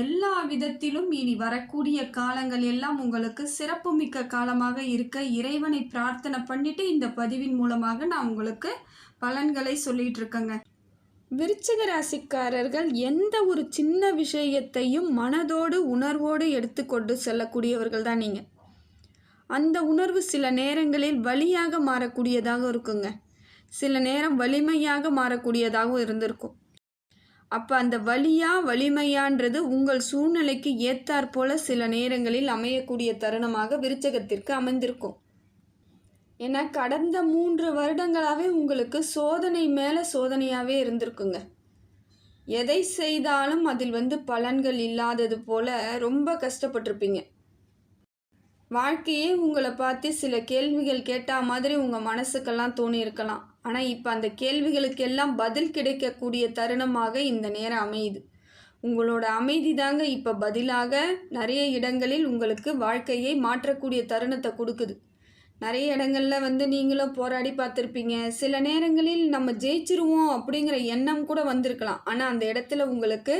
எல்லா விதத்திலும் இனி வரக்கூடிய காலங்கள் எல்லாம் உங்களுக்கு சிறப்புமிக்க காலமாக இருக்க இறைவனை பிரார்த்தனை பண்ணிட்டு இந்த பதிவின் மூலமாக நான் உங்களுக்கு பலன்களை சொல்லிட்டு இருக்கேங்க. விருச்சிக ராசிக்காரர்கள் எந்த ஒரு சின்ன விஷயத்தையும் மனதோடு உணர்வோடு எடுத்துக்கொண்டு செல்லக்கூடியவர்கள் தான் நீங்கள் அந்த உணர்வு சில நேரங்களில் வலியாக மாறக்கூடியதாக இருக்குங்க. சில நேரம் வலிமையாக மாறக்கூடியதாகவும் இருந்திருக்கும். அப்போ அந்த வலியா வலிமையான்றது உங்கள் சூழ்நிலைக்கு ஏத்தாற்போல சில நேரங்களில் அமையக்கூடிய தருணமாக விருச்சகத்திற்கு அமைந்திருக்கும். ஏன்னா கடந்த மூன்று வருடங்களாகவே உங்களுக்கு சோதனை மேலே சோதனையாகவே இருந்திருக்குங்க. எதை செய்தாலும் அதில் வந்து பலன்கள் இல்லாதது போல ரொம்ப கஷ்டப்பட்டிருப்பீங்க. வாழ்க்கையே உங்களை பார்த்து சில கேள்விகள் கேட்டால் மாதிரி உங்கள் மனசுக்கெல்லாம் தோணி இருக்கலாம் ஆனால் இப்போ அந்த கேள்விகளுக்கெல்லாம் பதில் கிடைக்கக்கூடிய தருணமாக இந்த நேரம் அமையுது. உங்களோட அமைதி தாங்க இப்போ பதிலாக நிறைய இடங்களில் உங்களுக்கு வாழ்க்கையை மாற்றக்கூடிய தருணத்தை கொடுக்குது. நிறைய இடங்களில் வந்து நீங்களும் போராடி பார்த்துருப்பீங்க. சில நேரங்களில் நம்ம ஜெயிச்சிருவோம் அப்படிங்கிற எண்ணம் கூட வந்திருக்கலாம். ஆனால் அந்த இடத்துல உங்களுக்கு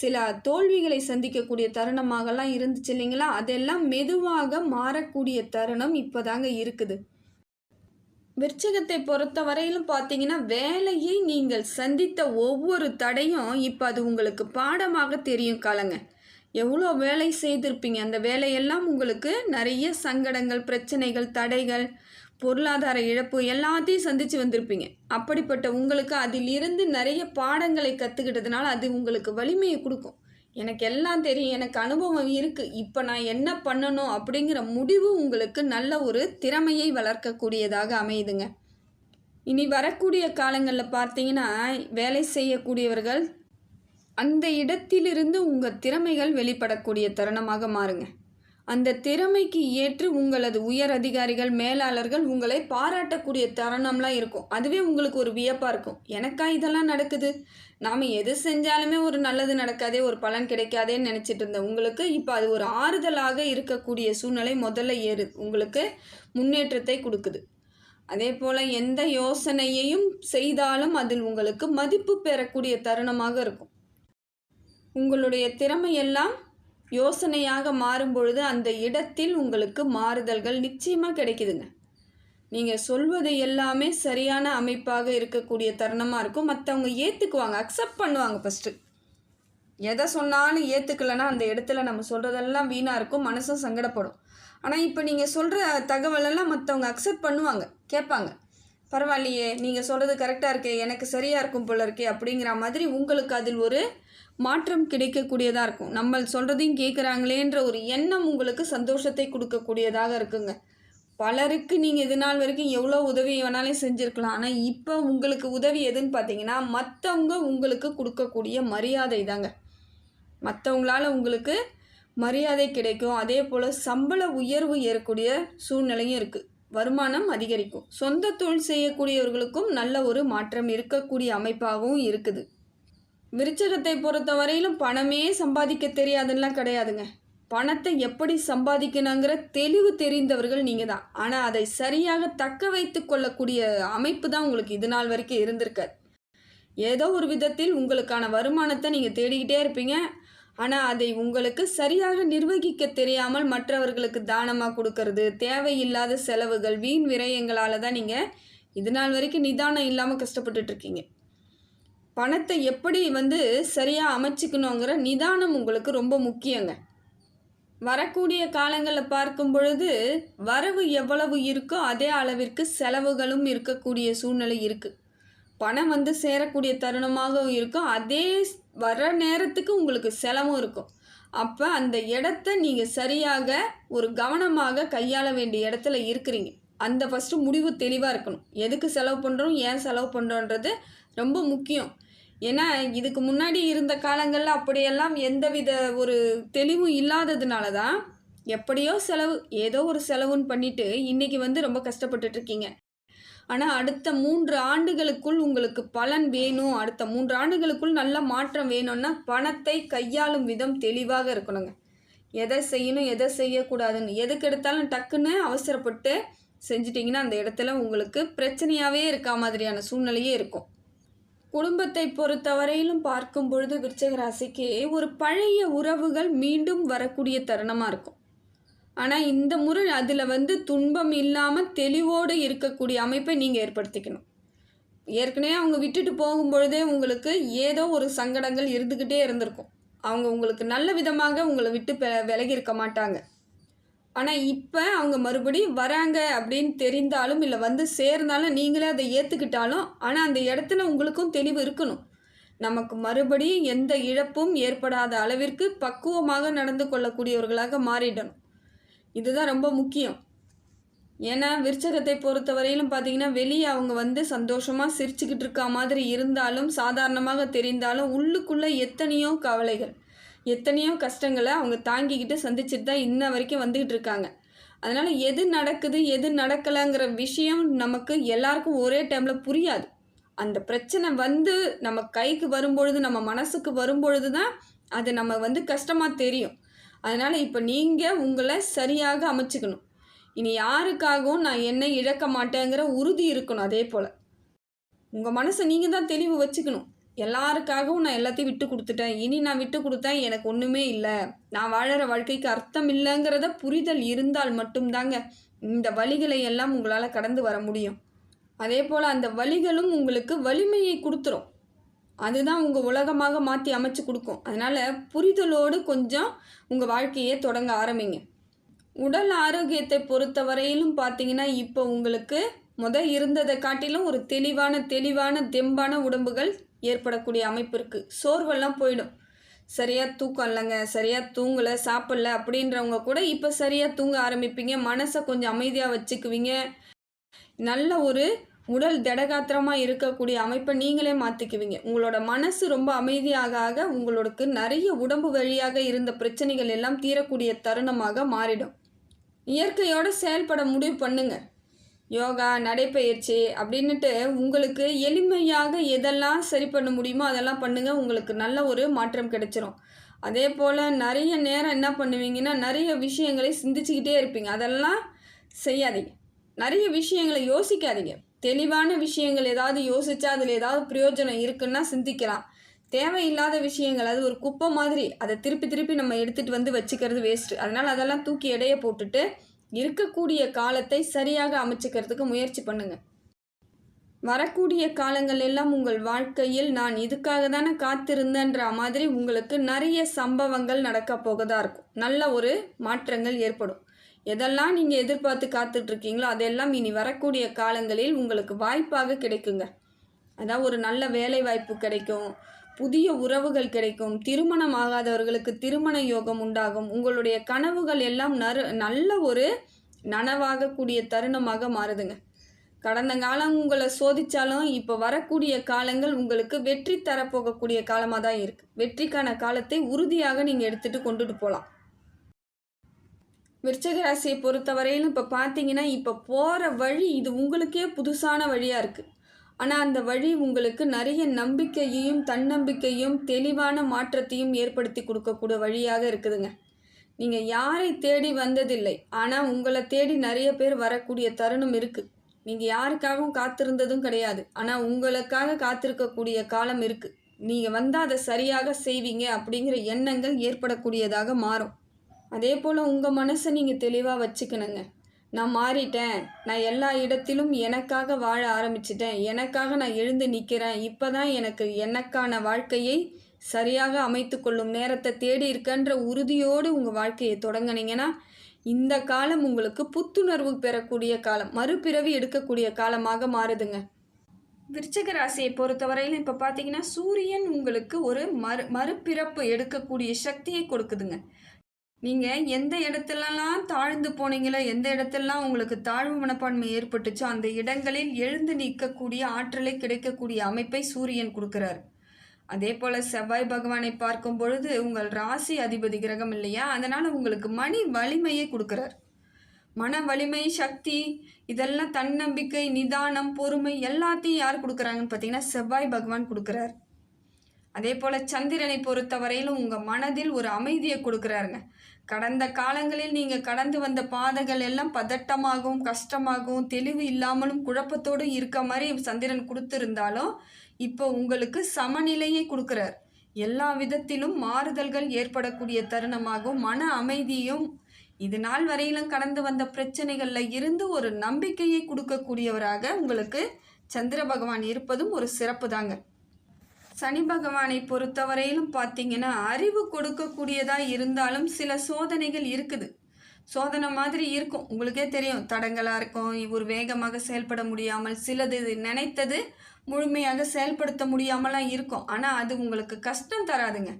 சில தோல்விகளை சந்திக்கக்கூடிய தருணமாகலாம் இருந்துச்சு இல்லைங்களா? அதெல்லாம் மெதுவாக மாறக்கூடிய தருணம் இப்போதாங்க இருக்குது. விருச்சகத்தை பொறுத்த வரையிலும் பார்த்தீங்கன்னா வேலையை நீங்கள் சந்தித்த ஒவ்வொரு தடையும் இப்போ அது உங்களுக்கு பாடமாக தெரியும் காலங்க. எவ்வளோ வேலை செய்திருப்பீங்க? அந்த வேலையெல்லாம் உங்களுக்கு நிறைய சங்கடங்கள் பிரச்சனைகள் தடைகள் பொருளாதார இழப்பு எல்லாத்தையும் சந்தித்து வந்திருப்பீங்க. அப்படிப்பட்ட உங்களுக்கு அதிலிருந்து நிறைய பாடங்களை கற்றுக்கிட்டதுனால அது உங்களுக்கு வலிமையை கொடுக்கும். எனக்கு எல்லாம் தெரியும் எனக்கு அனுபவம் இருக்குது இப்போ நான் என்ன பண்ணணும் அப்படிங்கிற முடிவு உங்களுக்கு நல்ல ஒரு திறமையை வளர்க்கக்கூடியதாக அமையுதுங்க. இனி வரக்கூடிய காலங்களில் பார்த்தீங்கன்னா வேலை செய்யக்கூடியவர்கள் அந்த இடத்திலிருந்து உங்கள் திறமைகள் வெளிப்படக்கூடிய தருணமாக மாறுங்க. அந்த திறமைக்கு ஏற்று உங்களது உயர் அதிகாரிகள் மேலாளர்கள் உங்களை பாராட்டக்கூடிய தருணம்லாம் இருக்கும். அதுவே உங்களுக்கு ஒரு வியப்பாக இருக்கும். எனக்கா இதெல்லாம் நடக்குது? நாம் எது செஞ்சாலுமே ஒரு நல்லது நடக்காதே ஒரு பலன் கிடைக்காதேன்னு நினச்சிட்டு இருந்தேன் உங்களுக்கு இப்போ அது ஒரு ஆறுதலாக இருக்கக்கூடிய சூழ்நிலை முதல்ல ஏறு. உங்களுக்கு முன்னேற்றத்தை கொடுக்குது. அதே போல் எந்த யோசனையையும் செய்தாலும் அதில் உங்களுக்கு மதிப்பு பெறக்கூடிய தருணமாக இருக்கும். உங்களுடைய திறமையெல்லாம் யோசனையாக மாறும்பொழுது அந்த இடத்தில் உங்களுக்கு மாறுதல்கள் நிச்சயமாக கிடைக்குதுங்க. நீங்கள் சொல்வது எல்லாமே சரியான அமைப்பாக இருக்கக்கூடிய தருணமாக இருக்கும். மற்றவங்க ஏற்றுக்குவாங்க அக்செப்ட் பண்ணுவாங்க ஃபஸ்ட்டு எதை சொன்னாலும் ஏற்றுக்கலைன்னா அந்த இடத்துல நம்ம சொல்கிறதெல்லாம் வீணாக இருக்கும் மனசும் சங்கடப்படும். ஆனால் இப்போ நீங்கள் சொல்கிற தகவலெல்லாம் மற்றவங்க அக்செப்ட் பண்ணுவாங்க கேட்பாங்க. பரவாயில்லையே நீங்கள் சொல்கிறது கரெக்டாக இருக்கே எனக்கு சரியாக இருக்கும் போல இருக்கே அப்படிங்கிற மாதிரி உங்களுக்கு அதில் ஒரு மாற்றம் கிடைக்கக்கூடியதாக இருக்கும். நம்ம சொல்கிறதையும் கேட்குறாங்களேன்ற ஒரு எண்ணம் உங்களுக்கு சந்தோஷத்தை கொடுக்கக்கூடியதாக இருக்குங்க. பலருக்கு நீங்கள் இது நாள் வரைக்கும் எவ்வளோ உதவி வேணாலும் செஞ்சுருக்கலாம். ஆனால் இப்போ உங்களுக்கு உதவி எதுன்னு பார்த்தீங்கன்னா மற்றவங்க உங்களுக்கு கொடுக்கக்கூடிய மரியாதை தாங்க. மற்றவங்களால உங்களுக்கு மரியாதை கிடைக்கும். அதே போல் சம்பள உயர்வு ஏறக்கூடிய சூழ்நிலையும் இருக்குது வருமானம் அதிகரிக்கும். சொந்த தொழில் செய்யக்கூடியவர்களுக்கும் நல்ல ஒரு மாற்றம் இருக்கக்கூடிய அமைப்பாகவும் இருக்குது. விருச்சகத்தை பொறுத்த வரையிலும் பணமே சம்பாதிக்க தெரியாதுன்னெலாம் கிடையாதுங்க. பணத்தை எப்படி சம்பாதிக்கணுங்கிற தெளிவு தெரிந்தவர்கள் நீங்கள் தான். ஆனால் அதை சரியாக தக்க வைத்து கொள்ளக்கூடிய அமைப்பு தான் உங்களுக்கு இது நாள் வரைக்கும் இருந்திருக்காது ஏதோ ஒரு விதத்தில் உங்களுக்கான வருமானத்தை நீங்கள் தேடிக்கிட்டே இருப்பீங்க. ஆனால் அதை உங்களுக்கு சரியாக நிர்வகிக்க தெரியாமல் மற்றவர்களுக்கு தானமாக கொடுக்கறது? தேவையில்லாத செலவுகள் வீண் விரயங்களால் தான் நீங்கள் இது நாள் வரைக்கும் நிதானம் இல்லாமல் கஷ்டப்பட்டுட்ருக்கீங்க. பணத்தை எப்படி வந்து சரியாக அமைச்சிக்கணுங்கிற நிதானம் உங்களுக்கு ரொம்ப முக்கியங்க. வரக்கூடிய காலங்களில் பார்க்கும் பொழுது வரவு எவ்வளவு இருக்கோ அதே அளவிற்கு செலவுகளும் இருக்கக்கூடிய சூழ்நிலை இருக்குது பணம் வந்து சேரக்கூடிய தருணமாகவும் இருக்கும். அதே வர நேரத்துக்கு உங்களுக்கு செலவும் இருக்கும். அப்போ அந்த இடத்த நீங்கள் சரியாக ஒரு கவனமாக கையாள வேண்டிய இடத்துல இருக்கிறீங்க. அந்த ஃபஸ்ட்டு முடிவு தெளிவாக இருக்கணும். எதுக்கு செலவு பண்ணுறோம் ஏன் செலவு பண்ணுறோன்றது ரொம்ப முக்கியம். ஏன்னா இதுக்கு முன்னாடி இருந்த காலங்களில் அப்படியெல்லாம் எந்தவித ஒரு தெளிவும் இல்லாததுனால தான் எப்படியோ செலவு ஏதோ ஒரு செலவுன்னு பண்ணிவிட்டு இன்றைக்கி வந்து ரொம்ப கஷ்டப்பட்டுட்ருக்கீங்க ஆனால் அடுத்த மூன்று ஆண்டுகளுக்குள் உங்களுக்கு பலன் வேணும். அடுத்த மூன்று ஆண்டுகளுக்குள் நல்ல மாற்றம் வேணும்னா பணத்தை கையாளும் விதம் தெளிவாக இருக்கணுங்க. எதை செய்யணும் எதை செய்யக்கூடாதுன்னு. எதுக்கு எடுத்தாலும் டக்குன்னு அவசரப்பட்டு செஞ்சிட்டிங்கன்னா அந்த இடத்துல உங்களுக்கு பிரச்சனையாகவே இருக்கா மாதிரியான சூழ்நிலையே இருக்கும். குடும்பத்தை பொறுத்தவரையிலும் பார்க்கும் பொழுது விருச்சக ராசிக்கு ஒரு பழைய உறவுகள் மீண்டும் வரக்கூடிய தருணமாக இருக்கும். ஆனால் இந்த முறை அதில் வந்து துன்பம் இல்லாமல் தெளிவோடு இருக்கக்கூடிய அமைப்பை நீங்கள் ஏற்படுத்திக்கணும். ஏற்கனவே அவங்க விட்டுட்டு போகும்பொழுதே உங்களுக்கு ஏதோ ஒரு சங்கடங்கள் இருந்துக்கிட்டே இருந்திருக்கும். அவங்க உங்களுக்கு நல்ல விதமாக உங்களை விட்டு பெ- விலகி இருக்க மாட்டாங்க. ஆனால் இப்போ அவங்க மறுபடியும் வராங்க அப்படின்னு தெரிந்தாலும் இல்லை வந்து சேர்ந்தாலும் நீங்களே அதை ஏற்றுக்கிட்டாலும் ஆனால் அந்த இடத்துல உங்களுக்கும் தெளிவு இருக்கணும். நமக்கு மறுபடியும் எந்த இழப்பும் ஏற்படாத அளவிற்கு பக்குவமாக நடந்து கொள்ளக்கூடியவர்களாக மாறிடணும். இதுதான் ரொம்ப முக்கியம். ஏன்னா விருச்சகத்தை பொறுத்தவரையிலும் பார்த்தீங்கன்னா வெளியே அவங்க வந்து சந்தோஷமாக சிரிச்சுக்கிட்டு இருக்க மாதிரி இருந்தாலும் சாதாரணமாக தெரிந்தாலும் உள்ளுக்குள்ளே எத்தனையோ கவலைகள் எத்தனையோ கஷ்டங்களை அவங்க தாங்கிக்கிட்டு சந்திச்சுட்டு தான் இன்ன வரைக்கும் வந்துக்கிட்டு இருக்காங்க. அதனால் எது நடக்குது எது நடக்கலைங்கிற விஷயம் நமக்கு எல்லாருக்கும் ஒரே டைமில் புரியாது. அந்த பிரச்சனை வந்து நம்ம கைக்கு வரும்பொழுது நம்ம மனசுக்கு வரும்பொழுது தான் அது நம்ம வந்து கஷ்டமாக தெரியும். அதனால் இப்போ நீங்கள் உங்களை சரியாக அமைச்சுக்கணும். இனி யாருக்காகவும் நான் என்னை இழக்க மாட்டேங்கிற உறுதி இருக்கணும் அதே போல். உங்கள் மனசை நீங்கள் தான் தெளிவு வச்சுக்கணும். எல்லாருக்காகவும் நான் எல்லாத்தையும் விட்டு கொடுத்துட்டேன். இனி நான் விட்டு கொடுத்தேன் எனக்கு ஒன்றுமே இல்லை. நான் வாழற வாழ்க்கைக்கு அர்த்தம் இல்லைங்கிறத புரிதல் இருந்தால் மட்டும்தாங்க இந்த வழிகளை எல்லாம் உங்களால் கடந்து வர முடியும். அதே போல் அந்த வழிகளும் உங்களுக்கு வலிமையை கொடுத்துரும். அதுதான் உங்கள் உலகமாக மாற்றி அமைச்சு கொடுக்கும். அதனால் புரிதலோடு கொஞ்சம் உங்கள் வாழ்க்கையை தொடங்க ஆரம்பிங்க. உடல் ஆரோக்கியத்தை பொறுத்தவரையிலும் பார்த்தீங்கன்னா இப்போ உங்களுக்கு முத இருந்ததை காட்டிலும் ஒரு தெளிவான தெளிவான தெம்பான உடம்புகள் ஏற்படக்கூடிய அமைப்பு இருக்குது சோர்வெல்லாம் போயிடும். சரியாக தூக்கம் இல்லைங்க சரியாக தூங்கலை சாப்பிடல அப்படின்றவங்க கூட இப்போ சரியாக தூங்க ஆரம்பிப்பீங்க. மனசை கொஞ்சம் அமைதியாக வச்சுக்குவீங்க. நல்ல ஒரு உடல் திடகாத்திரமாக இருக்கக்கூடிய அமைப்பை நீங்களே மாற்றிக்குவீங்க உங்களோட மனசு ரொம்ப அமைதியாக ஆக உங்களுக்கு நிறைய உடம்பு வழியாக இருந்த பிரச்சனைகள் எல்லாம் தீரக்கூடிய தருணமாக மாறிடும். இயற்கையோடு செயல்பட முடிவு பண்ணுங்க. யோகா நடைப்பயிற்சி அப்படின்னுட்டு உங்களுக்கு எளிமையாக எதெல்லாம் சரி பண்ண முடியுமோ அதெல்லாம் பண்ணுங்கள் உங்களுக்கு நல்ல ஒரு மாற்றம் கிடைச்சிரும். அதே போல் நிறைய நேரம் என்ன பண்ணுவீங்கன்னா நிறைய விஷயங்களை சிந்திச்சுக்கிட்டே இருப்பீங்க. அதெல்லாம் செய்யாதீங்க. நிறைய விஷயங்களை யோசிக்காதீங்க. தெளிவான விஷயங்கள் ஏதாவது யோசிச்சா அதில் ஏதாவது பிரயோஜனம் இருக்குன்னா சிந்திக்கலாம். தேவையில்லாத விஷயங்கள் அது ஒரு குப்பை மாதிரி அதை திருப்பி திருப்பி நம்ம எடுத்துகிட்டு வந்து வச்சுக்கிறது வேஸ்ட்டு அதனால் அதெல்லாம் தூக்கி எடைய போட்டுட்டு இருக்கக்கூடிய காலத்தை சரியாக அமைச்சுக்கிறதுக்கு முயற்சி பண்ணுங்கள் வரக்கூடிய காலங்கள் எல்லாம் உங்கள் வாழ்க்கையில் நான் இதுக்காக தானே காத்திருந்தேன்ற மாதிரி உங்களுக்கு நிறைய சம்பவங்கள் நடக்க போகதா இருக்கும். நல்ல ஒரு மாற்றங்கள் ஏற்படும். எதெல்லாம் நீங்கள் எதிர்பார்த்து காத்துட்ருக்கீங்களோ அதெல்லாம் இனி வரக்கூடிய காலங்களில் உங்களுக்கு வாய்ப்பாக கிடைக்குங்க. அதான் ஒரு நல்ல வேலை வாய்ப்பு கிடைக்கும். புதிய உறவுகள் கிடைக்கும். திருமணம் ஆகாதவர்களுக்கு திருமண யோகம் உண்டாகும். உங்களுடைய கனவுகள் எல்லாம் நறு நல்ல ஒரு நனவாகக்கூடிய தருணமாக மாறுதுங்க. கடந்த காலம் உங்களை சோதித்தாலும் இப்போ வரக்கூடிய காலங்கள் உங்களுக்கு வெற்றி தரப்போகக்கூடிய காலமாக தான் இருக்குது வெற்றிக்கான காலத்தை உறுதியாக நீங்கள் எடுத்துகிட்டு கொண்டுட்டு போகலாம் விருச்சக ராசியை பொறுத்தவரையிலும் இப்போ பார்த்தீங்கன்னா இப்போ போகிற வழி இது உங்களுக்கே புதுசான வழியாக இருக்குது ஆனால் அந்த வழி உங்களுக்கு நிறைய நம்பிக்கையையும் தன்னம்பிக்கையும் தெளிவான மாற்றத்தையும் ஏற்படுத்தி கொடுக்கக்கூடிய வழியாக இருக்குதுங்க. நீங்கள் யாரை தேடி வந்ததில்லை ஆனால் உங்களை தேடி நிறைய பேர் வரக்கூடிய தருணம் இருக்குது நீங்கள் யாருக்காகவும் காத்திருந்ததும் கிடையாது ஆனால் உங்களுக்காக காத்திருக்கக்கூடிய காலம் இருக்குது நீங்கள் வந்தால் அதை சரியாக செய்வீங்க அப்படிங்கிற எண்ணங்கள் ஏற்படக்கூடியதாக மாறும். அதே போல் உங்கள் மனசை நீங்கள் தெளிவாக வச்சுக்கணுங்க. நான் மாறிட்டேன். நான் எல்லா இடத்திலும் எனக்காக வாழ ஆரம்பிச்சிட்டேன். எனக்காக நான் எழுந்து நிற்கிறேன் இப்போ தான் எனக்கு எனக்கான வாழ்க்கையை சரியாக அமைத்து கொள்ளும் நேரத்தை தேடி இருக்கன்ற உறுதியோடு உங்கள் வாழ்க்கையை தொடங்கினீங்கன்னா இந்த காலம் உங்களுக்கு புத்துணர்வு பெறக்கூடிய காலம் மறுபிறவி எடுக்கக்கூடிய காலமாக மாறுதுங்க. விருச்சக ராசியை பொறுத்தவரையிலும் இப்போ பார்த்தீங்கன்னா சூரியன் உங்களுக்கு ஒரு மறு மறுபிறப்பு எடுக்கக்கூடிய சக்தியை கொடுக்குதுங்க. நீங்கள் எந்த இடத்துலலாம் தாழ்ந்து போனீங்களோ எந்த இடத்துலலாம் உங்களுக்கு தாழ்வு மனப்பான்மை ஏற்பட்டுச்சோ அந்த இடங்களில் எழுந்து நிற்கக்கூடிய ஆற்றலை கிடைக்கக்கூடிய அமைப்பை சூரியன் கொடுக்குறாரு. அதே போல் செவ்வாய் பகவானை பார்க்கும் பொழுது உங்கள் ராசி அதிபதி கிரகம் இல்லையா? அதனால் உங்களுக்கு மணி வலிமையை கொடுக்குறார். மன வலிமை சக்தி இதெல்லாம் தன்னம்பிக்கை நிதானம் பொறுமை எல்லாத்தையும் யார் கொடுக்குறாங்கன்னு பார்த்தீங்கன்னா செவ்வாய் பகவான் கொடுக்குறார். அதே போல் சந்திரனை பொறுத்த வரையிலும் உங்கள் மனதில் ஒரு அமைதியை கொடுக்குறாருங்க. கடந்த காலங்களில் நீங்கள் கடந்து வந்த பாதைகள் எல்லாம் பதட்டமாகவும் கஷ்டமாகவும் தெளிவு இல்லாமலும் குழப்பத்தோடு இருக்க மாதிரி சந்திரன் கொடுத்துருந்தாலும் இப்போ உங்களுக்கு சமநிலையை கொடுக்குறார். எல்லா விதத்திலும் மாறுதல்கள் ஏற்படக்கூடிய தருணமாகவும் மன அமைதியும் இது நாள் வரையிலும் கடந்து வந்த பிரச்சனைகளில் இருந்து ஒரு நம்பிக்கையை கொடுக்கக்கூடியவராக உங்களுக்கு சந்திர பகவான் இருப்பதும் ஒரு சிறப்பு தாங்க சனி பகவானை பொறுத்தவரையிலும் பார்த்தீங்கன்னா அறிவு கொடுக்கக்கூடியதாக இருந்தாலும் சில சோதனைகள் இருக்குது. சோதனை மாதிரி இருக்கும். உங்களுக்கே தெரியும். தடங்களாக இருக்கும். இவர் வேகமாக செயல்பட முடியாமல் சிலது நினைத்தது முழுமையாக செயல்படுத்த முடியாமலாம் இருக்கும். ஆனால் அது உங்களுக்கு கஷ்டம் தராதுங்க.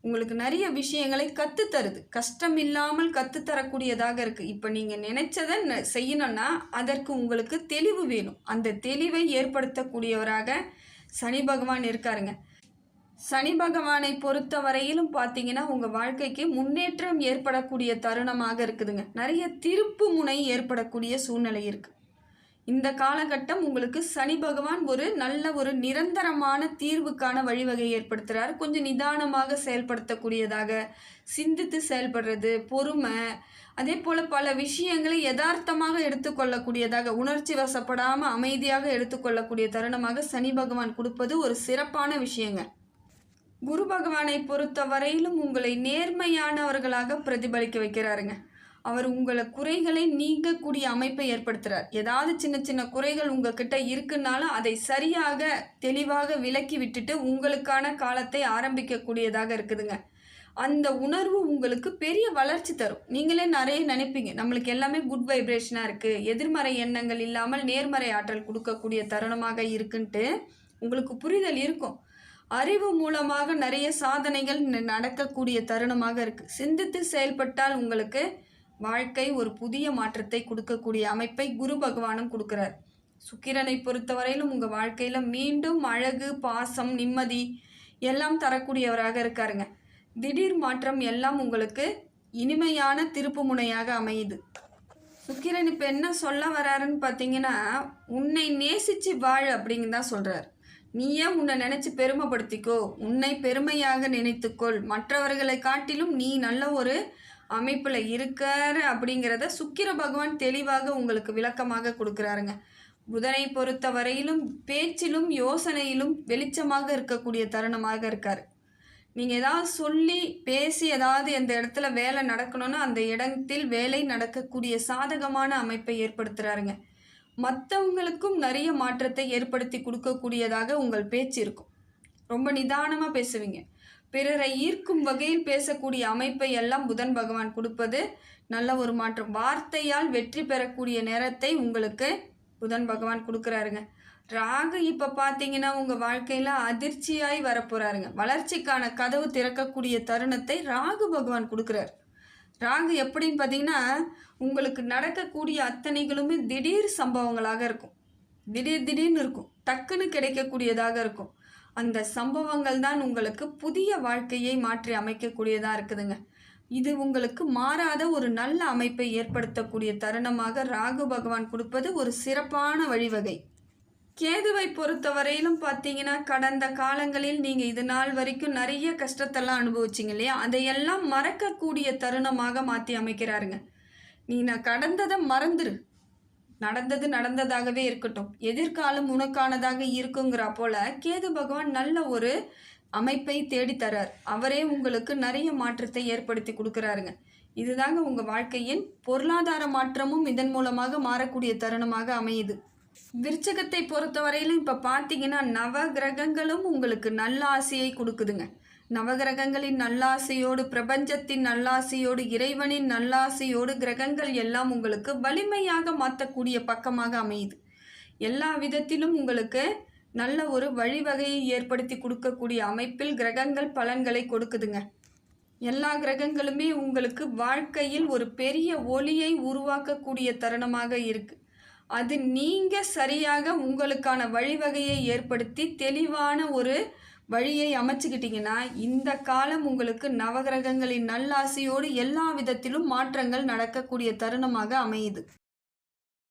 உங்களுக்கு நிறைய விஷயங்களை கற்றுத் தருது. கஷ்டம் இல்லாமல் கற்றுத்தரக்கூடியதாக இருக்குது இப்போ நீங்கள் நினைச்சதை ந- செய்யணும்னா அதற்கு உங்களுக்கு தெளிவு வேணும். அந்த தெளிவை ஏற்படுத்தக்கூடியவராக சனி பகவான் இருக்காருங்க. சனி பகவானை பொறுத்த வரையிலும் பார்த்தீங்கன்னா உங்கள் வாழ்க்கைக்கு முன்னேற்றம் ஏற்படக்கூடிய தருணமாக இருக்குதுங்க. நிறைய திருப்பு முனை ஏற்படக்கூடிய சூழ்நிலை இருக்குது இந்த காலகட்டம் உங்களுக்கு சனி பகவான் ஒரு நல்ல ஒரு நிரந்தரமான தீர்வுக்கான வழிவகை ஏற்படுத்துகிறார் கொஞ்சம் நிதானமாக செயல்படுத்தக்கூடியதாக சிந்தித்து செயல்படுறது பொறுமை அதே போல் பல விஷயங்களை யதார்த்தமாக எடுத்துக்கொள்ளக்கூடியதாக உணர்ச்சி வசப்படாமல் அமைதியாக எடுத்துக்கொள்ளக்கூடிய தருணமாக சனி பகவான் கொடுப்பது ஒரு சிறப்பான விஷயங்க. குரு பகவானை பொறுத்த வரையிலும் உங்களை நேர்மையானவர்களாக பிரதிபலிக்க வைக்கிறாருங்க. அவர் உங்களை குறைகளை நீங்கக்கூடிய அமைப்பை ஏற்படுத்துகிறார் ஏதாவது சின்ன சின்ன குறைகள் உங்ககிட்ட இருக்குன்னாலும் அதை சரியாக தெளிவாக விலக்கி விட்டுட்டு உங்களுக்கான காலத்தை ஆரம்பிக்கக்கூடியதாக இருக்குதுங்க. அந்த உணர்வு உங்களுக்கு பெரிய வளர்ச்சி தரும். நீங்களே நிறைய நினைப்பீங்க. நம்மளுக்கு எல்லாமே குட் வைப்ரேஷனாக இருக்குது எதிர்மறை எண்ணங்கள் இல்லாமல் நேர்மறை ஆற்றல் கொடுக்கக்கூடிய தருணமாக இருக்குன்ட்டு உங்களுக்கு புரிதல் இருக்கும். அறிவு மூலமாக நிறைய சாதனைகள் ந- நடக்கக்கூடிய தருணமாக இருக்குது சிந்தித்து செயல்பட்டால் உங்களுக்கு வாழ்க்கை ஒரு புதிய மாற்றத்தை கொடுக்கக்கூடிய அமைப்பை குரு பகவானும் கொடுக்குறார். சுக்கிரனை பொறுத்தவரையிலும் உங்கள் வாழ்க்கையில் மீண்டும் அழகு பாசம் நிம்மதி எல்லாம் தரக்கூடியவராக இருக்காருங்க. திடீர் மாற்றம் எல்லாம் உங்களுக்கு இனிமையான திருப்பு முனையாக அமையுது. சுக்கிரன் இப்போ என்ன சொல்ல வராருன்னு பார்த்தீங்கன்னா உன்னை நேசித்து வாழ் அப்படின்னு தான் சொல்கிறார் நீயே உன்னை நினச்சி பெருமைப்படுத்திக்கோ? உன்னை பெருமையாக நினைத்துக்கொள். மற்றவர்களை காட்டிலும் நீ நல்ல ஒரு அமைப்பில் இருக்கார் அப்படிங்கிறத சுக்கிர பகவான் தெளிவாக உங்களுக்கு விளக்கமாக கொடுக்குறாருங்க. புதனை பொறுத்த வரையிலும் பேச்சிலும் யோசனையிலும் வெளிச்சமாக இருக்கக்கூடிய தருணமாக இருக்கார். நீங்கள் ஏதாவது சொல்லி பேசி ஏதாவது அந்த இடத்துல வேலை நடக்கணும்னா அந்த இடத்தில் வேலை நடக்கக்கூடிய சாதகமான அமைப்பை ஏற்படுத்துகிறாருங்க மற்றவங்களுக்கும் நிறைய மாற்றத்தை ஏற்படுத்தி கொடுக்கக்கூடியதாக உங்கள் பேச்சு இருக்கும். ரொம்ப நிதானமாக பேசுவீங்க. பிறரை ஈர்க்கும் வகையில் பேசக்கூடிய அமைப்பை எல்லாம் புதன் பகவான் கொடுப்பது நல்ல ஒரு மாற்றம். வார்த்தையால் வெற்றி பெறக்கூடிய நேரத்தை உங்களுக்கு புதன் பகவான் கொடுக்குறாருங்க. ராகு இப்போ பார்த்தீங்கன்னா உங்கள் வாழ்க்கையில் அதிர்ச்சியாய் வரப்போகிறாருங்க வளர்ச்சிக்கான கதவு திறக்கக்கூடிய தருணத்தை ராகு பகவான் கொடுக்குறாரு. ராகு எப்படின்னு பார்த்தீங்கன்னா உங்களுக்கு நடக்கக்கூடிய அத்தனைகளுமே திடீர் சம்பவங்களாக இருக்கும். திடீர் திடீர்னு இருக்கும். டக்குன்னு கிடைக்கக்கூடியதாக இருக்கும். அந்த சம்பவங்கள் தான் உங்களுக்கு புதிய வாழ்க்கையை மாற்றி அமைக்கக்கூடியதாக இருக்குதுங்க. இது உங்களுக்கு மாறாத ஒரு நல்ல அமைப்பை ஏற்படுத்தக்கூடிய தருணமாக ராகு பகவான் கொடுப்பது ஒரு சிறப்பான வழிவகை. கேதுவை பொறுத்தவரையிலும் பார்த்தீங்கன்னா கடந்த காலங்களில் நீங்கள் இது நாள் வரைக்கும் நிறைய கஷ்டத்தெல்லாம் அனுபவிச்சிங்க இல்லையா? அதையெல்லாம் மறக்கக்கூடிய தருணமாக மாற்றி அமைக்கிறாருங்க. நீ நான் கடந்ததை மறந்துரு. நடந்தது நடந்ததாகவே இருக்கட்டும். எதிர்காலம் உனக்கானதாக இருக்குங்கிற போல கேது பகவான் நல்ல ஒரு அமைப்பை தேடித்தரார் தரார். அவரே உங்களுக்கு நிறைய மாற்றத்தை ஏற்படுத்தி கொடுக்குறாருங்க. இதுதாங்க உங்கள் வாழ்க்கையின் பொருளாதார மாற்றமும் இதன் மூலமாக மாறக்கூடிய தருணமாக அமையுது. விருச்சகத்தை பொறுத்தவரையிலும் இப்போ பார்த்தீங்கன்னா நவ கிரகங்களும் உங்களுக்கு நல்ல ஆசையை கொடுக்குதுங்க. நவகிரகங்களின் நல்லாசையோடு பிரபஞ்சத்தின் நல்லாசையோடு இறைவனின் நல்லாசையோடு கிரகங்கள் எல்லாம் உங்களுக்கு வலிமையாக மாற்றக்கூடிய பக்கமாக அமையுது. எல்லா விதத்திலும் உங்களுக்கு நல்ல ஒரு வழிவகையை ஏற்படுத்தி கொடுக்கக்கூடிய அமைப்பில் கிரகங்கள் பலன்களை கொடுக்குதுங்க. எல்லா கிரகங்களுமே உங்களுக்கு வாழ்க்கையில் ஒரு பெரிய ஒளியை உருவாக்கக்கூடிய தருணமாக இருக்கு. அது நீங்கள் சரியாக உங்களுக்கான வழிவகையை ஏற்படுத்தி தெளிவான ஒரு வழியை அமைச்சுக்கிட்டீங்கன்னா இந்த காலம் உங்களுக்கு நவகிரகங்களின் நல்லாசையோடு எல்லா விதத்திலும் மாற்றங்கள் நடக்கக்கூடிய தருணமாக அமையுது.